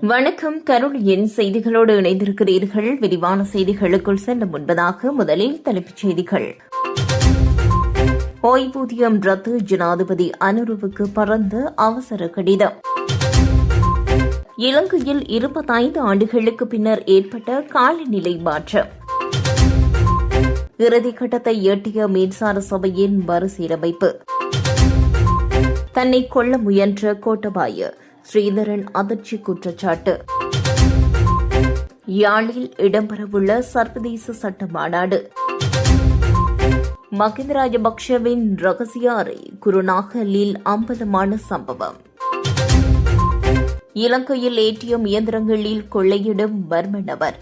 வணக்கம் கருளியின் செய்திகளோடு இணைந்திருக்கிறீர்கள். விரிவான செய்திகளுக்குள் செல்ல முன்பதாக முதலில் தலைப்புச் செய்திகள். ஓய்வூதியம் ரத்து ஜனாதிபதி அனுருவுக்கு பறந்த அவசர கடிதம். இலங்கையில் இருபத்தைந்து ஆண்டுகளுக்கு பின்னர் ஏற்பட்ட காலநிலை மாற்றம். இறுதிக்கட்டத்தை எட்டிய மின்சார சபையின் மறுசீரமைப்பு. தன்னை கொல்ல முயன்ற கோட்டபாய ஸ்ரீதரன் அதிர்ச்சி குற்றச்சாட்டு. யாழில் இடம்பெறவுள்ள சர்வதேச சட்ட மாநாடு. மகிந்த ராஜபக்ஷவின் ரகசிய அறை குருநாகலில் அம்பலமான சம்பவம். இலங்கையில் ஏடிஎம் இயந்திரங்களில் கொள்ளையிடும் மர்ம நபர்.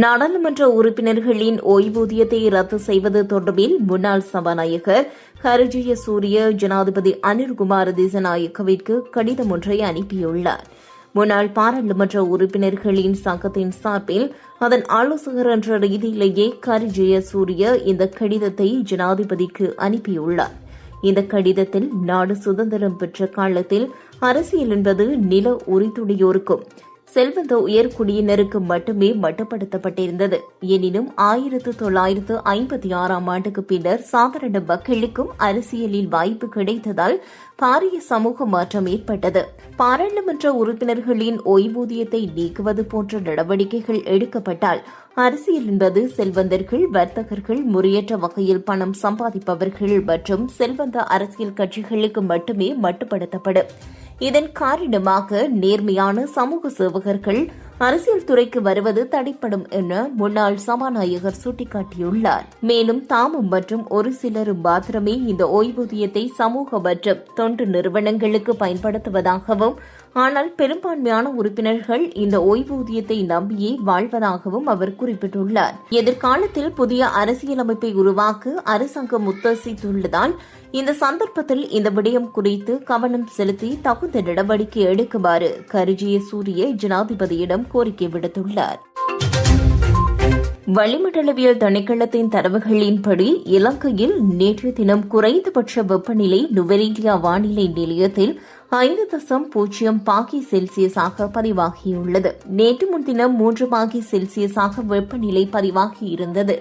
நாடாளுமன்ற உறுப்பினர்களின் ஓய்வூதியத்தை ரத்து செய்வது தொடர்பில் முன்னாள் சபாநாயகர் ஹரிஜய சூரிய ஜனாதிபதி அனில்குமார் திசநாயக்கவிற்கு கடிதம் ஒன்றை அனுப்பியுள்ளார். முன்னாள் பாராளுமன்ற உறுப்பினர்களின் சங்கத்தின் சார்பில் அதன் ஆலோசகர் என்ற ரீதியிலேயே கரிஜய சூரிய இந்த கடிதத்தை ஜனாதிபதிக்கு அனுப்பியுள்ளார். இந்த கடிதத்தில் நாடு சுதந்திரம் பெற்ற காலத்தில் அரசியல் என்பது நில உரித்துடையோருக்கும் செல்வந்த உயர்குடியினருக்கு மட்டுமே மட்டுப்படுத்தப்பட்டிருந்தது. எனினும் ஆயிரத்து தொள்ளாயிரத்து ஐம்பத்தி ஆறாம் ஆண்டுக்கு பின்னர் சாதாரண மக்களுக்கும் அரசியலில் வாய்ப்பு கிடைத்ததால் பாரிய சமூக மாற்றம் ஏற்பட்டது. பாராளுமன்ற உறுப்பினர்களின் ஓய்வூதியத்தை நீக்குவது போன்ற நடவடிக்கைகள் எடுக்கப்பட்டால் அரசியல் என்பது செல்வந்தர்கள் வர்த்தகர்கள் முறையற்ற வகையில் பணம் சம்பாதிப்பவர்கள் மற்றும் செல்வந்த அரசியல் கட்சிகளுக்கு மட்டுமே மட்டுப்படுத்தப்படும். இதன் காரணமாக நேர்மையான சமூக சேவகர்கள் அரசியல் துறைக்கு வருவது தடைப்படும் என முன்னாள் சபாநாயகர் சுட்டிக்காட்டியுள்ளார். மேலும் தாமும் மற்றும் ஒரு சிலரும் மாத்திரமே இந்த ஓய்வூதியத்தை சமூக மற்றும் தொண்டு நிறுவனங்களுக்கு பயன்படுத்துவதாகவும் ஆனால் பெரும்பான்மையான உறுப்பினர்கள் இந்த ஓய்வூதியத்தை நம்பியே வாழ்வதாகவும் அவர் குறிப்பிட்டுள்ளார். எதிர்காலத்தில் புதிய அரசியலமைப்பை உருவாக்க அரசாங்கம் உத்தேசித்துள்ளதால் இந்த சந்தர்ப்பத்தில் இந்த விடயம் குறித்து கவனம் செலுத்தி தகுந்த நடவடிக்கை எடுக்குமாறு கருஜிய சூரிய ஜனாதிபதியிடம் கோரிக்கை விடுத்துள்ளார். வளிமண்டலவியல் திணைக்களத்தின் தரவுகளின்படி இலங்கையில் நேற்று தினம் குறைந்தபட்ச வெப்பநிலை நுவரேலியா வானிலை நிலையத்தில் ஐந்து தசம் பூஜ்ஜியம் பாகி செல்சியஸாக பதிவாகியுள்ளது. நேற்று முன்தினம் மூன்று பாகி செல்சியஸாக வெப்பநிலை பதிவாகியிருந்தது.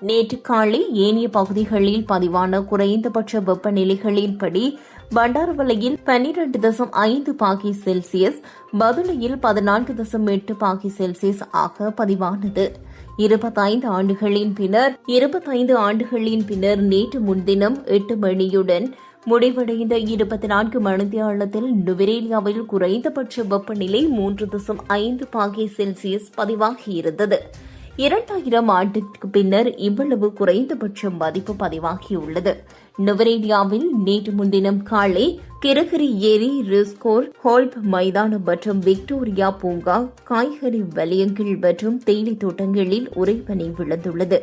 நேற்று காலை ஏனைய பகுதிகளில் பதிவான குறைந்தபட்ச வெப்பநிலைகளின்படி பண்டாரவளையில் பனிரண்டு தசம் ஐந்து பாகி செல்சியஸ் பதுளையில் பதினான்கு தசம் எட்டு பாகி செல்சியஸ் ஆக பதிவானது. இருபத்தைந்து ஆண்டுகளின் பின்னர் இருபத்தைந்து ஆண்டுகளின் பின்னர் நேற்று முன்தினம் எட்டு மணியுடன் முடிவடைந்த இருபத்தி நான்கு மணித்தியாலத்தில் நுவரேலியாவில் குறைந்தபட்ச வெப்பநிலை மூன்று தசம் ஐந்து பாகி செல்சியஸ் பதிவாகியிருந்தது. இரண்டாயிரம் ஆண்டுக்கு பின்னர் இவ்வளவு குறைந்தபட்ச மதிப்பு பதிவாகியுள்ளது. நுவரேலியாவில் நேற்று முன்தினம் காலை கிரகரி ஏரி ரிஸ்கோர் ஹோல்ப் மைதானம் மற்றும் விக்டோரியா பூங்கா காய்கறி வலயங்கள் மற்றும் தேயிலை தோட்டங்களில் உறைபனி விழுந்துள்ளது.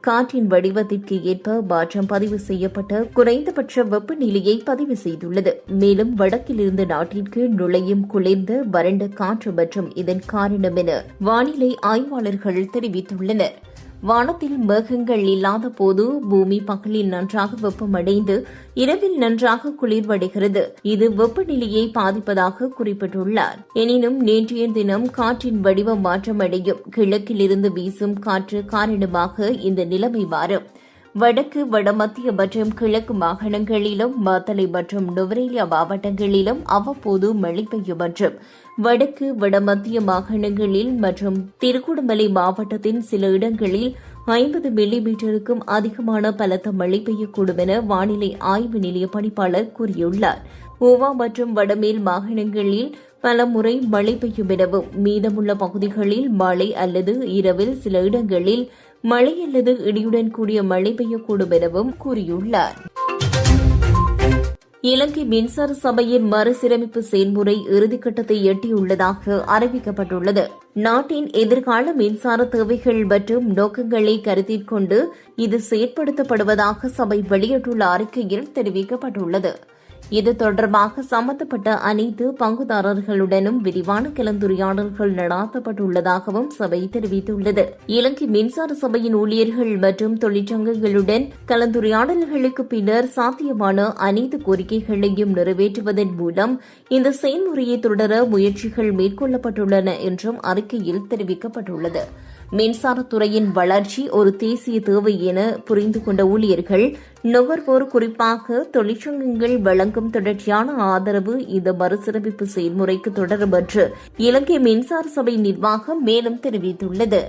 காற்றின் வடிவத்திற்கு ஏற்ப மாற்றம் பதிவு செய்யப்பட்ட குறைந்தபட்ச வெப்பநிலையை பதிவு செய்துள்ளது. மேலும் வடக்கிலிருந்து நாட்டிற்கு நுழையும் குளிர்ந்த வறண்ட காற்று மற்றும் இதன் காரணம் என வானிலை ஆய்வாளர்கள் தெரிவித்துள்ளனா் வானத்தில் மேகங்கள் இல்லாத போது பூமி பகலில் நன்றாக வெப்பமடைந்து இரவில் நன்றாக குளிர்வடைகிறது. இது வெப்பநிலையை பாதிப்பதாக குறிப்பிட்டுள்ளார். எனினும் நேற்றைய தினம் காற்றின் வடிவம் மாற்றமடையும். கிழக்கிலிருந்து வீசும் காற்று காரணமாக இந்த நிலைமை மாறும். வடக்கு வடமத்திய மற்றும் கிழக்கு மாகாணங்களிலும் மாத்தளை மற்றும் நுவரேலியா மாவட்டங்களிலும் அவ்வப்போது மழை பெய்யும் மற்றும் வடக்கு வடமத்திய மாகாணங்களில் மற்றும் திருக்குடமலை மாவட்டத்தின் சில இடங்களில் ஐம்பது மில்லிமீட்டருக்கும் அதிகமான பலத்த மழை பெய்யக்கூடும் என வானிலை ஆய்வு நிலைய பணிப்பாளர் கூறியுள்ளார். ஓவா மற்றும் வடமேல் மாகாணங்களில் பல முறை மழை பெய்யும் எனவும் மீதமுள்ள பகுதிகளில் மழை அல்லது இரவில் சில இடங்களில் மழை அல்லது இடியுடன் கூடிய மழை பெய்யக்கூடும் எனவும் கூறியுள்ளார். இலங்கை மின்சார சபையின் மறுசீரமைப்பு செயல்முறை இறுதிக்கட்டத்தை எட்டியுள்ளதாக அறிவிக்கப்பட்டுள்ளது. நாட்டின் எதிர்கால மின்சார தேவைகள் மற்றும் நோக்கங்களை கருத்தில் கொண்டு இது செயற்படுத்தப்படுவதாக சபை வெளியிட்டுள்ள அறிக்கையில் தெரிவிக்கப்பட்டுள்ளது. இது தொடர்பாக சம்பந்தப்பட்ட அனைத்து பங்குதாரர்களுடனும் விரிவான கலந்துரையாடல்கள் நடாத்தப்பட்டுள்ளதாகவும் சபை தெரிவித்துள்ளது. இலங்கை மின்சார சபையின் ஊழியர்கள் மற்றும் தொழிற்சங்கங்களுடன் கலந்துரையாடல்களுக்கு பின்னர் சாத்தியமான அனைத்து கோரிக்கைகளையும் நிறைவேற்றுவதன் மூலம் இந்த செயல்முறையை தொடர முயற்சிகள் மேற்கொள்ளப்பட்டுள்ளன என்றும் அறிக்கையில் தெரிவிக்கப்பட்டுள்ளது. மின்சாரத்துறையின் வளர்ச்சி ஒரு தேசிய தேவை என புரிந்து கொண்ட ஊழியர்கள் நுகர்வோர் குறிப்பாக தொழிற்சங்கங்கள் வழங்கும் தொடர்ச்சியான ஆதரவு இந்த மறுசீரமைப்பு செயல்முறைக்கு தொடரும் என்று இலங்கை மின்சார சபை நிர்வாகம் மேலும் தெரிவித்துள்ளது.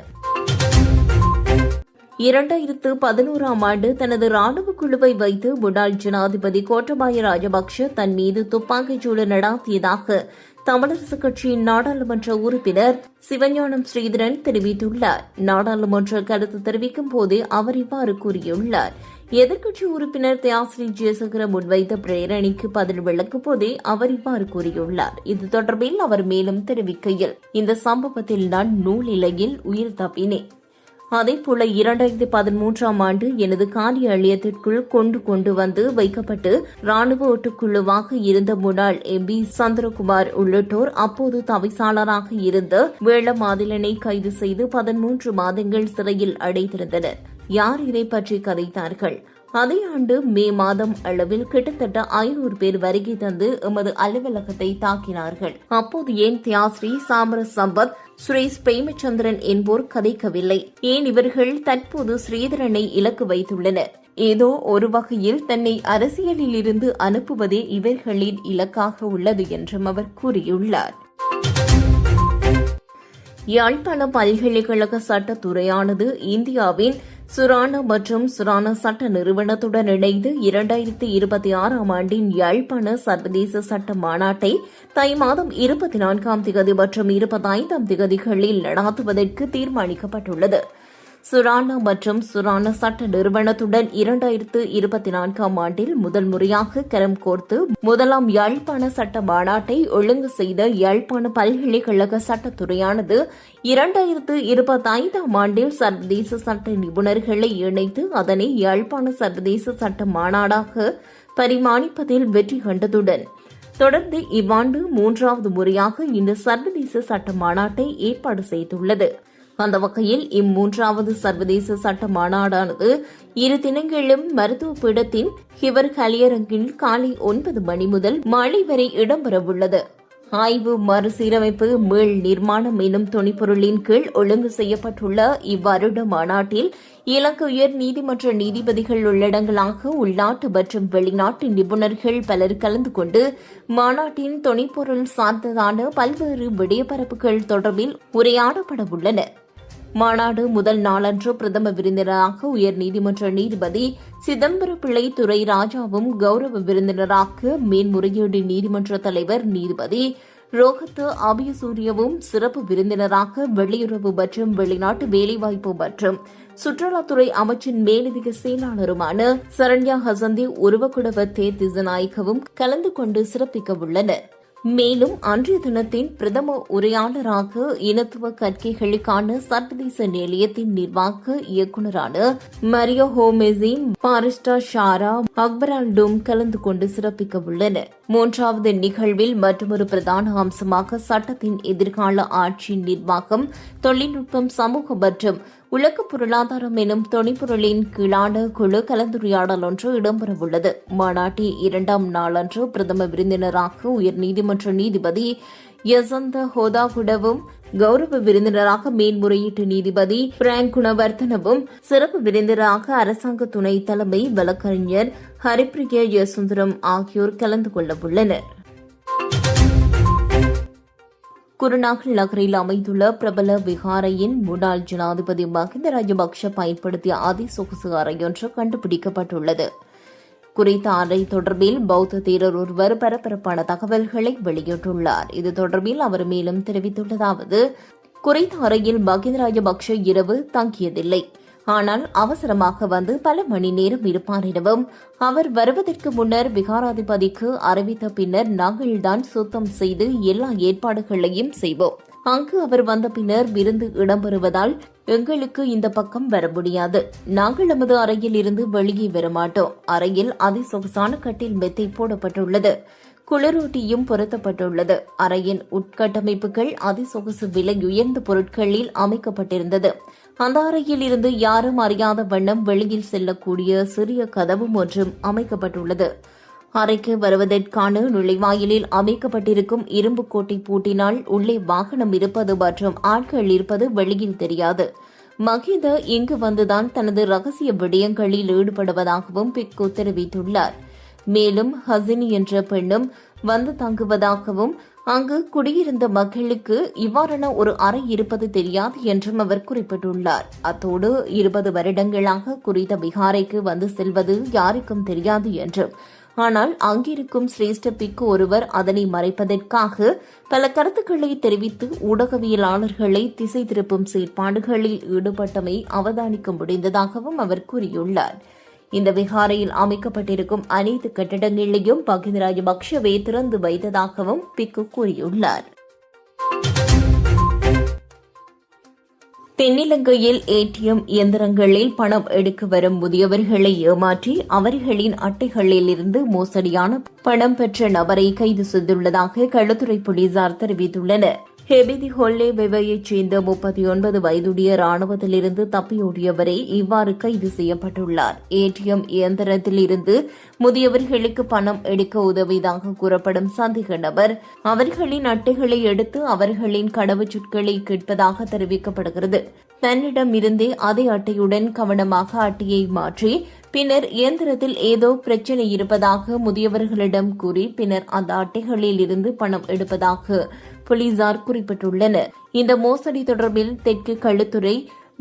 இரண்டாயிரத்து பதினோராம் ஆண்டு தனது ராணுவ குழுவை வைத்து முன்னாள் ஜனாதிபதி கோட்டபாய ராஜபக்ஷ தன் மீது துப்பாக்கிச்சூடு நடாத்தியதாக தமிழரசு கட்சியின் நாடாளுமன்ற உறுப்பினர் சிவஞானம் ஸ்ரீதரன் தெரிவித்துள்ளார். நாடாளுமன்ற கருத்து தெரிவிக்கும் போதே அவர் இவ்வாறு கூறியுள்ளார். எதிர்க்கட்சி உறுப்பினர் தியாஸ்ரீ ஜெயசகர முன்வைத்த பிரேரணிக்கு பதில் விளக்கும் போதே அவர் இவ்வாறு கூறியுள்ளார். இது தொடர்பில் அவர் மேலும் தெரிவிக்கையில் இந்த சம்பவத்தில் நான் நூலிலையில் உயிர் தப்பினேன். அதேபோல இரண்டாயிரத்தி பதிமூன்றாம் ஆண்டு எனது காரியாலயத்திற்குள் கொண்டு கொண்டு வந்து வைக்கப்பட்டு ராணுவ ஒட்டுக்குழுவாக இருந்த முன்னாள் எம்பி சந்திரகுமார் உள்ளிட்டோர் அப்போது தவிசாளராக இருந்த வேளமாதிலனை கைது செய்து பதிமூன்று மாதங்கள் சிறையில் அடைத்திருந்தனர் யார் இதை பற்றி கதைத்தார்கள்? அதே ஆண்டு மே மாதம் அளவில் கிட்டத்தட்ட ஐநூறு பேர் வருகை தந்து எமது அலுவலகத்தை தாக்கினார்கள். அப்போது ஏன் தியாஸ்ரீ சாமர சம்பத் சுரேஷ் பிரேமச்சந்திரன் என்போர் கதைக்கவில்லை. ஏன் இவர்கள் தற்போது ஸ்ரீதரனை இலக்கு வைத்துள்ளனர்? ஏதோ ஒரு வகையில் தன்னை அரசியலில் இருந்து அனுப்புவதே இவர்களின் இலக்காக உள்ளது என்றும் அவர் கூறியுள்ளார். யாழ்ப்பாண பல்கலைக்கழக சட்டத்துறையானது இந்தியாவின் சுரானா மற்றும் சுரானா சட்ட நிறுவனத்துடன் இணைந்து இரண்டாயிரத்தி இருபத்தி ஆறாம் ஆண்டின் யாழ்ப்பாண சர்வதேச சட்ட மாநாட்டை தை மாதம் இருபத்தி நான்காம் திகதி மற்றும் இருபத்தைந்தாம் திகதிகளில் நடாத்துவதற்கு தீர்மானிக்கப்பட்டுள்ளது. சுரானா மற்றும் சுரானா சட்ட நிறுவனத்துடன் இரண்டாயிரத்து இருபத்தி நான்காம் ஆண்டில் முதல் முறையாக கரம் கோர்த்து முதலாம் யாழ்ப்பாண சட்ட மாநாட்டை ஒழுங்கு செய்த யாழ்ப்பாண பல்கலைக்கழக சட்டத்துறையானது இரண்டாயிரத்து இருபத்தைந்தாம் ஆண்டில் சர்வதேச சட்ட நிபுணர்களை இணைத்து அதனை யாழ்ப்பாண சர்வதேச சட்ட மாநாடாக பரிமாணிப்பதில் வெற்றி கண்டதுடன் தொடர்ந்து இவ்வாண்டு மூன்றாவது முறையாக இந்த சர்வதேச சட்ட மாநாட்டை ஏற்பாடு செய்துள்ளது. அந்த வகையில் இம்மூன்றாவது சர்வதேச சட்ட மாநாடானது இரு தினங்களும் மருத்துவ பீடத்தின் ஹிவர் கலியரங்கில் காலை ஒன்பது மணி முதல் மாலை வரை இடம்பெறவுள்ளது. ஆய்வு மறுசீரமைப்பு மீள் நிர்மாணம் எனும் துணிப்பொருளின் கீழ் ஒழுங்கு செய்யப்பட்டுள்ள இவ்வருட மாநாட்டில் இலங்கை உயர் நீதிமன்ற நீதிபதிகள் உள்ளடங்களாக உள்நாட்டு மற்றும் வெளிநாட்டு நிபுணர்கள் பலர் கலந்து கொண்டு மாநாட்டின் துணைப்பொருள் சார்ந்ததான பல்வேறு விடயப்பரப்புகள் தொடர்பில் உரையாடப்பட உள்ளன மாநாடு முதல் நாளன்று பிரதம விருந்தினராக உயர்நீதிமன்ற நீதிபதி சிதம்பர பிள்ளை துரை ராஜாவும் கௌரவ விருந்தினராக மேன்முறையீடு நீதிமன்ற தலைவர் நீதிபதி ரோஹத்து அபியசூரியவும் சிறப்பு விருந்தினராக வெளியுறவு மற்றும் வெளிநாட்டு வேலைவாய்ப்பு மற்றும் சுற்றுலாத்துறை அமைச்சின் மேலதிக செயலாளருமான சரண்யா ஹசந்தி உருவக்குடவ தே திசநாயக்கவும் கலந்து கொண்டு சிறப்பிக்க உள்ளனா் மேலும் அன்றைய தினத்தின் பிரதம உரையாளராக இனத்துவ கற்கைகளுக்கான சர்வதேச நிலையத்தின் நிர்வாக இயக்குநரான மரியோ ஹோமெசின் பாரிஸ்டா ஷாரா அக்பரால்டும் கலந்து கொண்டு சிறப்பிக்க உள்ளனர். மூன்றாவது நிகழ்வில் மற்றொரு பிரதான அம்சமாக சட்டத்தின் எதிர்கால ஆட்சி நிர்வாகம் தொழில்நுட்பம் சமூக மற்றும் உலக பொருளாதாரம் எனும் துணைப்பொருளின் கீழான குழு கலந்துரையாடல் ஒன்று இடம்பெறவுள்ளது. மாநாட்டின் இரண்டாம் நாளன்று பிரதம விருந்தினராக உயர்நீதிமன்ற நீதிபதி யசந்த ஹோதாகுடவும் கௌரவ விருந்தினராக மேன்முறையீட்டு நீதிபதி பிராங்க் குணவர்த்தனவும் சிறப்பு விருந்தினராக அரசாங்க துணை தலைமை வழக்கறிஞர் ஹரிப்பிரிய யசுந்தரம் ஆகியோர் கலந்து கொள்ளவுள்ளனா் குருநாகல் நகரில் அமைந்துள்ள பிரபல விகாரையின் முன்னாள் ஜனாதிபதி மஹிந்த ராஜபக்ஷ பயன்படுத்திய அதிசொகுசு அறையொன்று கண்டுபிடிக்கப்பட்டுள்ளது. குறித்த அறை தொடர்பில் பௌத்த தீரர் ஒருவர் பரபரப்பான தகவல்களை வெளியிட்டுள்ளார். இது தொடர்பில் அவர் மேலும் தெரிவித்துள்ளதாவது குறித்த அறையில் மஹிந்த ராஜபக்ஷ இரவு தங்கியதில்லை. ஆனால் அவசரமாக வந்து பல மணி நேரம் இருப்பார் எனவும் அவர் வருவதற்கு முன்னர் விகாராதிபதிக்கு அறிவித்த பின்னர் நாங்கள்தான் சுத்தம் செய்து எல்லா ஏற்பாடுகளையும் செய்வோம். அங்கு அவர் வந்த பின்னர் விருந்து இடம்பெறுவதால் எங்களுக்கு இந்த பக்கம் வர முடியாது. நாங்கள் நமது அறையில் இருந்து வெளியே வரமாட்டோம். அறையில் அதிசொகசான கட்டில் மெத்தை போடப்பட்டுள்ளது. குளிரூட்டியும் பொருத்தப்பட்டுள்ளது. அறையின் உட்கட்டமைப்புகள் அதிசொகசு விலை உயர்ந்த பொருட்களில் அமைக்கப்பட்டிருந்தது. அந்த அறையில் இருந்து யாரும் அறியாத வண்ணம் வெளியில் செல்லக்கூடிய சிறிய கதவும் ஒன்றும் அமைக்கப்பட்டுள்ளது. அறைக்கு வருவதற்கான நுழைவாயிலில் அமைக்கப்பட்டிருக்கும் இரும்பு கோட்டை பூட்டினால் உள்ளே வாகனம் இருப்பது மற்றும் ஆட்கள் இருப்பது வெளியில் தெரியாது. மகித இங்கு வந்துதான் தனது ரகசிய விடயங்களில் ஈடுபடுவதாகவும் பிக்கு தெரிவித்துள்ளார். மேலும் ஹசினி என்ற பெண்ணும் வந்து தங்குவதாகவும் அங்கு குடியிருந்த மக்களுக்கு இவ்வாறான ஒரு அறை இருப்பது தெரியாது என்றும் அவர் குறிப்பிட்டுள்ளார். அத்தோடு இருபது வருடங்களாக குறித்த விகாரைக்கு வந்து செல்வது யாருக்கும் தெரியாது என்றும். ஆனால் அங்கிருக்கும் சிரேஷ்ட பிக்கு ஒருவர் அதனை மறைப்பதற்காக பல கருத்துக்களை தெரிவித்து ஊடகவியலாளர்களை திசை திருப்பும் செயற்பாடுகளில் ஈடுபட்டமை அவதானிக்க முடிந்ததாகவும் அவர் கூறியுள்ளார். இந்த விகாரையில் அமைக்கப்பட்டிருக்கும் அனைத்து கட்டடங்களையும் பகிந்த ராஜபக்ஷவே திறந்து வைத்ததாகவும் பிக்கு கூறியுள்ளார். தென்னிலங்கையில் ஏடிஎம் இயந்திரங்களில் பணம் எடுக்க வரும் முதியவர்களை ஏமாற்றி அவர்களின் அட்டைகளில் இருந்து மோசடியான பணம் பெற்ற நபரை கைது செய்துள்ளதாக களுத்துறை போலீசார் தெரிவித்துள்ளனர். ஹெபிதி ஹொல்லே வெவையைச் சேர்ந்த முப்பத்தி ஒன்பது வயதுடைய ராணுவத்திலிருந்து தப்பியோடியவரே இவ்வாறு கைது செய்யப்பட்டுள்ளார். ஏடிஎம் இயந்திரத்தில் இருந்து முதியவர்களுக்கு பணம் எடுக்க உதவியதாக கூறப்படும் சந்தேக நபர் அவர்களின் அட்டைகளை எடுத்து அவர்களின் கடவுச்சொற்களை கேட்பதாக தெரிவிக்கப்படுகிறது. தன்னிடம் இருந்தே அதே அட்டையுடன் கவனமாக அட்டையை மாற்றி பின்னர் இயந்திரத்தில் ஏதோ பிரச்சனை இருப்பதாக முதியவர்களிடம் கூறி பின்னர் அந்த அட்டைகளில் இருந்து பணம் எடுப்பதாக போலீசார் குறிப்பிட்டுள்ளனர். இந்த மோசடி தொடர்பில் தெற்கு களுத்துறை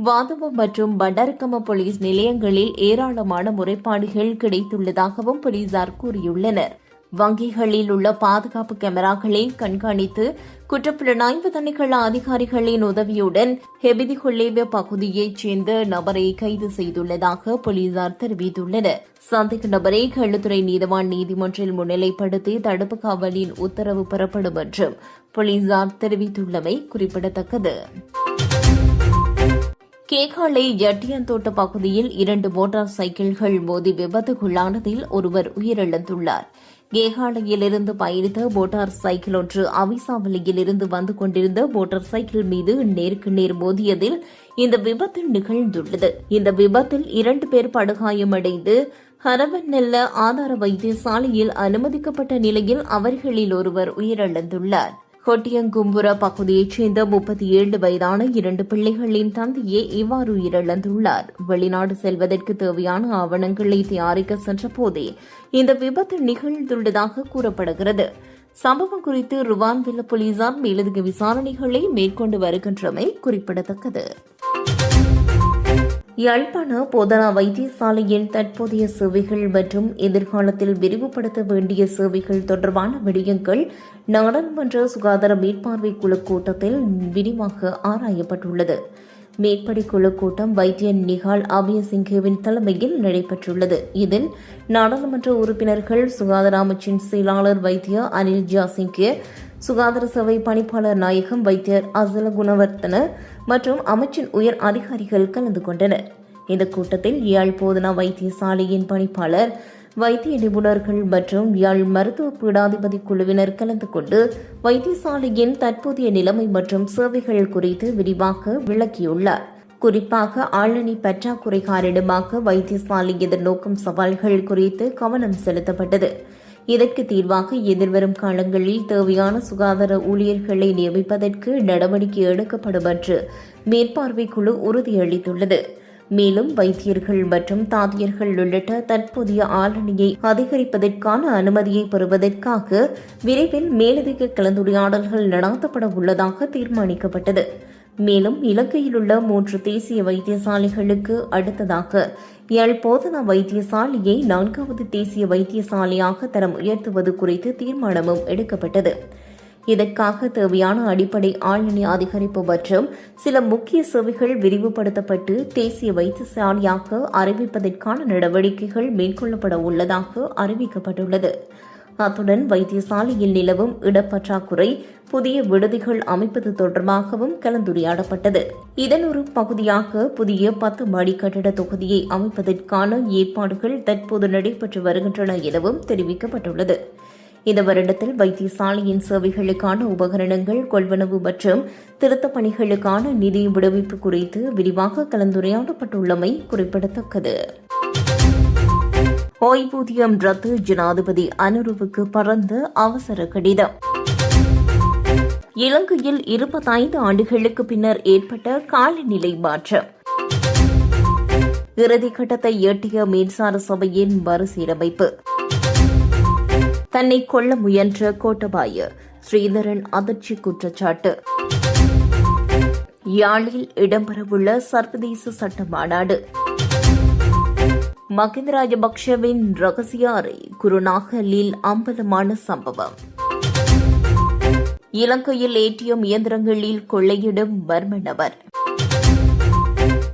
வாதவம் மற்றும் பண்டாரக்கம போலீஸ் நிலையங்களில் ஏராளமான முறைப்பாடுகள் கிடைத்துள்ளதாகவும் போலீசார் கூறியுள்ளனர். வங்கிகளில் உள்ள பாதுகாப்பு கேமராக்களை கண்காணித்து குற்றப்புலனாய்வு தணிக்கைகள் அதிகாரிகளின் உதவியுடன் ஹெபிதி கொள்ளேவ பகுதியைச் சேர்ந்த நபரை கைது செய்துள்ளதாக போலீசார் தெரிவித்துள்ளனர். சந்தேக நபரை கள்ளுத்துறை நீதவான் நீதிமன்றில் முன்னிலைப்படுத்தி தடுப்பு காவலின் உத்தரவு பெறப்படும் என்றும் போலீசார் தெரிவித்துள்ளமை குறிப்பிடத்தக்கது. கேகாலை ஜட்டியந்தோட்ட பகுதியில் இரண்டு மோட்டார் சைக்கிள்கள் மோதி விபத்துக்குள்ளானதில் ஒருவர் உயிரிழந்துள்ளார். கேகாலையிலிருந்து பயணித்த மோட்டார் சைக்கிள் ஒன்று அவிசாவளியில் இருந்து வந்து கொண்டிருந்த மோட்டார் சைக்கிள் மீது நேருக்கு நேர் மோதியதில் இந்த விபத்து நிகழ்ந்துள்ளது. இந்த விபத்தில் இரண்டு பேர் படுகாயமடைந்து ஹரவநெல்ல ஆதார வைத்தியசாலையில் அனுமதிக்கப்பட்ட நிலையில் அவர்களில் ஒருவர் உயிரிழந்துள்ளார். கொட்டியங்கும்புர பகுதியைச் சேர்ந்த முப்பத்தி ஏழு வயதான இரண்டு பிள்ளைகளின் தந்தையே இவ்வாறு உயிரிழந்துள்ளார். வெளிநாடு செல்வதற்கு தேவையான ஆவணங்களை தயாரிக்க சென்றபோதே இந்த விபத்து நிகழ்ந்துள்ளதாக கூறப்படுகிறது. சம்பவம் குறித்து ருவான்வில்ல போலீசார் மேலதிக விசாரணைகளை மேற்கொண்டு வருகின்றமை குறிப்பிடத்தக்கது. யாழ்ப்பாண போதனா வைத்தியசாலையின் தற்போதைய சேவைகள் மற்றும் எதிர்காலத்தில் விரிவுபடுத்த வேண்டிய சேவைகள் தொடர்பான விடயங்கள் நாடாளுமன்ற சுகாதார மேற்பார்வை குழு கூட்டத்தில் விரிவாக ஆராயப்பட்டுள்ளது. மேற்படி குழு கூட்டம் வைத்திய நிகால் அபயசிங்கேவின் தலைமையில் நடைபெற்றுள்ளது. இதில் நாடாளுமன்ற உறுப்பினர்கள் சுகாதார அமைச்சின் செயலாளர் வைத்தியர் அனில் ஜாசிங்கே சுகாதார சபை பணிப்பாளர் நாயகம் வைத்தியர் அசல குணவர்த்தன மற்றும் அமைச்சின் உயர் அதிகாரிகள் கலந்து கொண்டனர். இந்த கூட்டத்தில் யாழ் போதனா வைத்தியசாலையின் பணிப்பாளர் வைத்திய நிபுணர்கள் மற்றும் யாழ் மருத்துவ பீடாதிபதி குழுவினர் கலந்து கொண்டு வைத்தியசாலையின் தற்போதைய நிலைமை மற்றும் சேவைகள் குறித்து விரிவாக விளக்கியுள்ளார். குறிப்பாக ஆளணி பற்றாக்குறை காரணமாக வைத்தியசாலை எதிர்நோக்கும் சவால்கள் குறித்து கவனம் செலுத்தப்பட்டது. இதற்கு தீர்வாக எதிர்வரும் காலங்களில் தேவையான சுகாதார ஊழியர்களை நியமிப்பதற்கு நடவடிக்கை எடுக்கப்படும் என்று மேற்பார்வை குழு உறுதியளித்துள்ளது. மேலும் வைத்தியர்கள் மற்றும் தாதியர்கள் உள்ளிட்ட தற்போதைய ஆளணியை அதிகரிப்பதற்கான அனுமதியை பெறுவதற்காக விரைவில் மேலதிக கலந்துரையாடல்கள் நடாத்தப்பட உள்ளதாக தீர்மானிக்கப்பட்டது. மேலும் இலங்கையில் உள்ள மூன்று தேசிய வைத்தியசாலைகளுக்கு அடுத்ததாக யாழ் போதனா வைத்தியசாலையை நான்காவது தேசிய வைத்தியசாலையாக தரம் உயர்த்துவது குறித்து தீர்மானமும் எடுக்கப்பட்டது. இதற்காக தேவையான அடிப்படை ஆழ்நிலை அதிகரிப்பு மற்றும் சில முக்கிய சேவைகள் விரிவுபடுத்தப்பட்டு தேசிய வைத்தியசாலையாக அறிவிப்பதற்கான நடவடிக்கைகள் மேற்கொள்ளப்பட உள்ளதாக அறிவிக்கப்பட்டுள்ளது. அத்துடன் வைத்தியசாலையில் நிலவும் இடப்பற்றாக்குறை புதிய விடுதிகள் அமைப்பது தொடர்பாகவும் கலந்துரையாடப்பட்டது. இதன் ஒரு பகுதியாக புதிய பத்து மாடி கட்டிட தொகுதியை அமைப்பதற்கான ஏற்பாடுகள் தற்போது நடைபெற்று வருகின்றன எனவும் தெரிவிக்கப்பட்டுள்ளது. இந்த வருடத்தில் வைத்தியசாலையின் சேவைகளுக்கான உபகரணங்கள் கொள்வனவு மற்றும் திருத்தப் பணிகளுக்கான நிதி விடுவிப்பு குறித்து விரிவாக கலந்துரையாடப்பட்டுள்ளமை குறிப்பிடத்தக்கது. ஓய்வூதியம் ரத்து ஜனாதிபதி அனுருவுக்கு பறந்த அவசர கடிதம். இலங்கையில் இருபத்தைந்து ஆண்டுகளுக்கு பின்னர் ஏற்பட்ட காலநிலை மாற்றம். இறுதிக்கட்டத்தை எட்டிய மின்சார சபையின் மறுசீரமைப்பு. தன்னை கொல்ல முயன்ற கோட்டபாய ஸ்ரீதரன் அதிர்ச்சி குற்றச்சாட்டு. யாழில் இடம்பெறவுள்ள சர்வதேச சட்ட மாநாடு. மகிந்த ராஜபக்ஷவின் ரகசிய அறை குருநாகலில் அம்பலமான சம்பவம். இலங்கையில் ஏடிஎம் இயந்திரங்களில் கொள்ளையிடும் மர்ம நபர்.